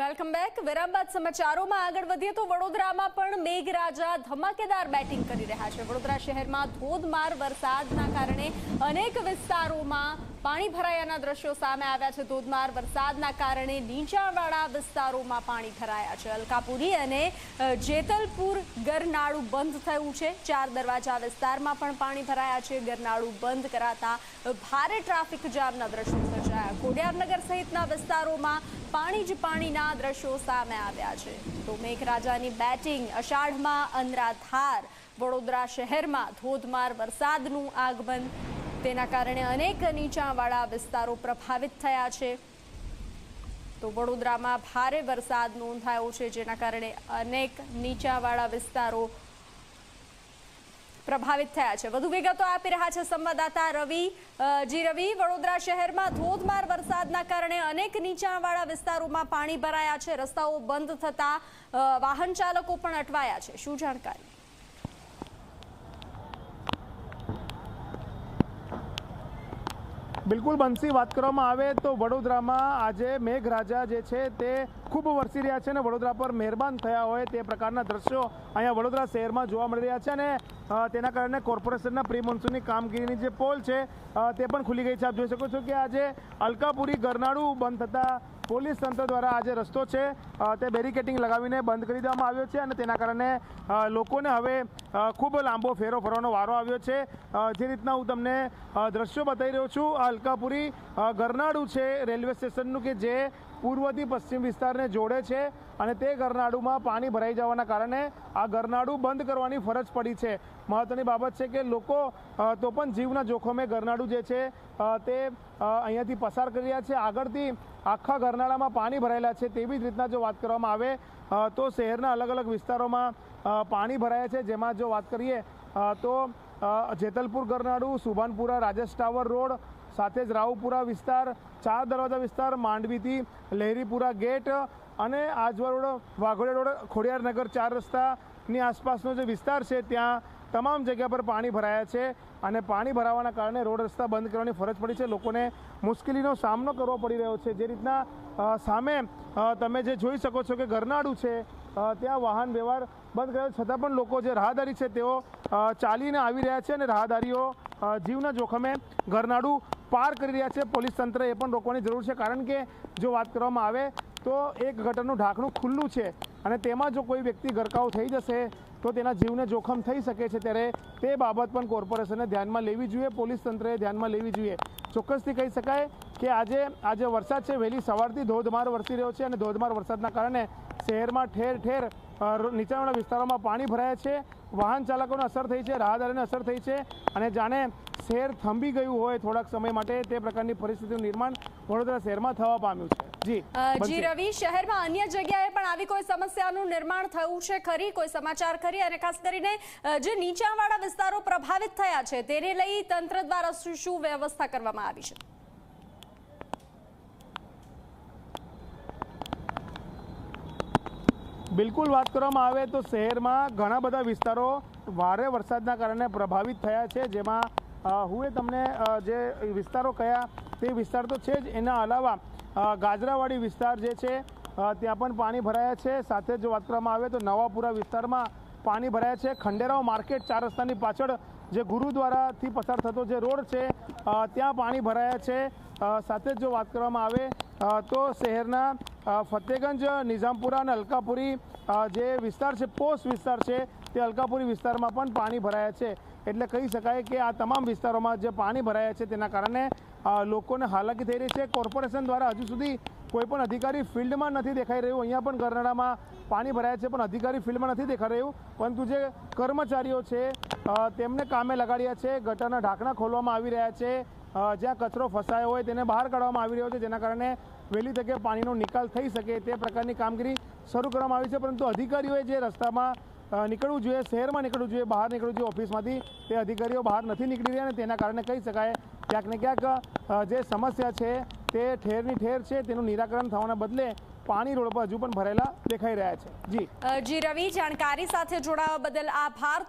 Welcome back. વિરામ બાદ સમાચારોમાં આગળ વધીએ તો વડોદરામાં પણ મેઘરાજા ધમાકેદાર બેટિંગ કરી રહ્યા છે. વડોદરા શહેરમાં ધોધમાર વરસાદના કારણે અનેક વિસ્તારોમાં પાણી ભરાયાના દ્રશ્યો સામે આવ્યા છે. ધોધમાર વરસાદના કારણે નીચાણવાળા વિસ્તારોમાં પાણી ભરાયા છે. અલકાપુરી અને જેતલપુર ગરનાળું બંધ થયું છે. ચાર દરવાજા વિસ્તારમાં પણ પાણી ભરાયા છે. ગરનાળું બંધ કરાતા ભારે ટ્રાફિક જામના દ્રશ્યો સર્જાયા કોડિયારનગર સહિતના વિસ્તારોમાં પાણી જ પાણીના દ્રશ્યો સામે આવ્યા છે. તો મેઘરાજાની બેટિંગ અષાઢમાં અનરાધાર. વડોદરા શહેરમાં ધોધમાર વરસાદનું આગમન. તેના કારણે અનેક નીચાણવાળા વિસ્તારો પ્રભાવિત થયા છે. તો વડોદરામાં ભારે વરસાદ નોંધાયો છે, જેના કારણે અનેક નીચાણવાળા વિસ્તારો પ્રભાવિત થયા છે. વધુ વિગતો આપી રહ્યા છે સંવાદદાતા રવિ. જી રવિ, વડોદરા શહેરમાં ધોધમાર વરસાદના કારણે અનેક નીચાણવાળા વિસ્તારોમાં પાણી ભરાયા છે. રસ્તાઓ બંધ થતા વાહન ચાલકો પણ અટવાયા છે. શું જાણકારી? બિલકુલ બંસી વાત કરવામાં આવે તો વડોદરામાં આજે મેઘરાજા જે છે તે ખૂબ વરસી રહ્યા છે અને વડોદરા પર મહેરબાન થયા હોય તે પ્રકારના દ્રશ્યો અહીંયા વડોદરા શહેરમાં જોવા મળી રહ્યા છે અને તેના કારણે કોર્પોરેશનના પ્રી મોન્સૂનની કામગીરીની જે પોલ છે તે પણ ખુલી ગઈ છે. આપ જોઈ શકો છો કે આજે અલકાપુરી ગરનાળું બંધ થતાં પોલીસ તંત્ર દ્વારા આજે રસ્તો છે તે બેરિકેટિંગ લગાવીને બંધ કરી દેવામાં આવ્યો છે અને તેના કારણે લોકોને હવે ખૂબ લાંબો ફેરો ફરવાનો વારો આવ્યો છે. જે રીતના હું તમને દ્રશ્યો બતાવી રહ્યો છું, અલકાપુરી ગરનાળું છે રેલવે સ્ટેશનનું કે જે પૂર્વથી પશ્ચિમ વિસ્તારને જોડે છે અને તે ગરનાળુમાં પાણી ભરાઈ જવાના કારણે આ ગરનાળું બંધ કરવાની ફરજ પડી છે. મહત્વની બાબત છે કે લોકો તો પણ જીવના જોખમે ગરનાળું જે છે તે અહીંયાથી પસાર કરી રહ્યા છે. આગળથી આખા ગરનાળામાં પાણી ભરાયેલા છે તેવી જ રીતના જો વાત કરવામાં આવે તો શહેરના અલગ અલગ વિસ્તારોમાં પાણી ભરાયા છે. જેમાં જો વાત કરીએ તો જેતલપુર ગરનાળું, સુભાનપુરા, રાજેશ ટાવર રોડ સાથે જ રાવપુરા વિસ્તાર, ચાર દરવાજા વિસ્તાર, માંડવીથી લહેરીપુરા ગેટ અને આજવા રોડ, વાઘોડિયા રોડ ખોડિયારનગર ચાર રસ્તાની આસપાસનો જે વિસ્તાર છે, ત્યાં તમામ જગ્યા પર પાણી ભરાયા છે અને પાણી ભરાવાના કારણે રોડ રસ્તા બંધ કરવાની ફરજ પડી છે. લોકોને મુશ્કેલીનો સામનો કરવો પડી રહ્યો છે. જે રીતના સામે તમે જે જોઈ શકો છો કે ગરનાળું છે ત્યાં વાહન વ્યવહાર બંધ કર્યો. છતાં પણ લોકો જે રાહદારી છે તેઓ ચાલીને આવી રહ્યા છે અને રાહદારીઓ જીવના જોખમે ગરનાળું પાર કરી રહ્યા છે. પોલીસ તંત્રએ એ પણ રોકવાની જરૂર છે. કારણ કે જો વાત કરવામાં આવે તો એક ગટરનું ઢાંકણું ખુલ્લું છે અને તેમાં જો કોઈ વ્યક્તિ ગરકાવ થઈ જશે તો તેના જીવને જોખમ થઈ શકે છે ત્યારે તે બાબત પણ કોર્પોરેશને ધ્યાનમાં લેવી જોઈએ. પોલીસ તંત્રએ ધ્યાનમાં લેવી જોઈએ. ચોક્કસથી કહી શકાય કે આજે આજે વરસાદ છે. વહેલી સવારથી ધોધમાર વરસી રહ્યો છે અને ધોધમાર વરસાદના કારણે શહેરમાં ઠેર ઠેર નીચાણવાળા વિસ્તારોમાં પાણી ભરાયા છે. વાહન ચાલકોને અસર થઈ છે રાહદારીને અસર થઈ છે અને જાણે શહેર થંભી ગયું હોય થોડાક સમય માટે તે પ્રકારની પરિસ્થિતિનું નિર્માણ વડોદરા શહેરમાં થવા પામ્યું છે. જી જી રવિ શહેરમાં અન્ય જગ્યાએ પણ આવી કોઈ સમસ્યાનું નિર્માણ થયું છે ખરી? કોઈ સમાચાર ખરી? અને ખાસ કરીને જે નીચાણવાળા વિસ્તારો પ્રભાવિત થયા છે તેને લઈ તંત્ર દ્વારા શું વ્યવસ્થા કરવામાં આવી છે? બિલકુલ વાત કરવામાં આવે તો શહેરમાં ઘણા બધા વિસ્તારો ભારે વરસાદના કારણે પ્રભાવિત થયા છે, જેમાં હું એ તમને જે વિસ્તારો કયા તે વિસ્તાર તો છે જ. એના અલાવા ગાજરાવાડી વિસ્તાર જે છે ત્યાં પણ પાણી ભરાયા છે. સાથે જો વાત કરવામાં આવે તો નવાપુરા વિસ્તારમાં પાણી ભરાયા છે. ખંડેરાવ માર્કેટ ચાર રસ્તાની પાછળ જે ગુરુદ્વારાથી પસાર થતો જે રોડ છે ત્યાં પાણી ભરાયા છે. સાથે જ જો વાત કરવામાં આવે તો શહેરના ફતેગંજ, નિઝામપુરા અને અલકાપુરી જે વિસ્તાર છે, પોસ્ટ વિસ્તાર છે, તે અલકાપુરી વિસ્તારમાં પણ પાણી ભરાયા છે. એટલે કહી શકાય કે આ તમામ વિસ્તારોમાં જે પાણી ભરાયા છે, તેના કારણે લોકોને હાલાકી થઈ રહી છે. કોર્પોરેશન દ્વારા હજુ સુધી કોઈ પણ અધિકારી ફિલ્ડમાં નથી દેખાઈ રહ્યું. અહીંયા પણ ગરનાળામાં પાણી ભરાયા છે, પણ અધિકારી ફિલ્ડમાં નથી દેખાઈ રહ્યું. પરંતુ જે કર્મચારીઓ છે તેમને કામે લગાડ્યા છે, ગટરના ઢાંકણા ખોલવામાં આવી રહ્યા છે. જ્યાં કચરો ફસાયો હોય તેને બહાર કાઢવામાં આવી રહ્યો છે, જેના કારણે વહેલી તકે પાણીનો નિકાલ થઈ શકે તે પ્રકારની કામગીરી શરૂ કરવામાં આવી છે, પરંતુ અધિકારીઓએ જે રસ્તામાં નીકળવું જોઈએ, શહેરમાં નીકળવું જોઈએ, બહાર નીકળવું જોઈએ, ઓફિસમાંથી, તે અધિકારીઓ બહાર નથી નીકળી રહ્યા અને તેના કારણે કહી શકાય, ક્યાંક ને ક્યાંક જે સમસ્યા છે તે ઠેરની ઠેર છે, તેનું નિરાકરણ થવાના બદલે પાણી રોડ પર હજુ પણ ભરેલા દેખાઈ રહ્યા છે. જી. જી, રવિ, જાણકારી સાથે જોડાવા બદલ આભાર.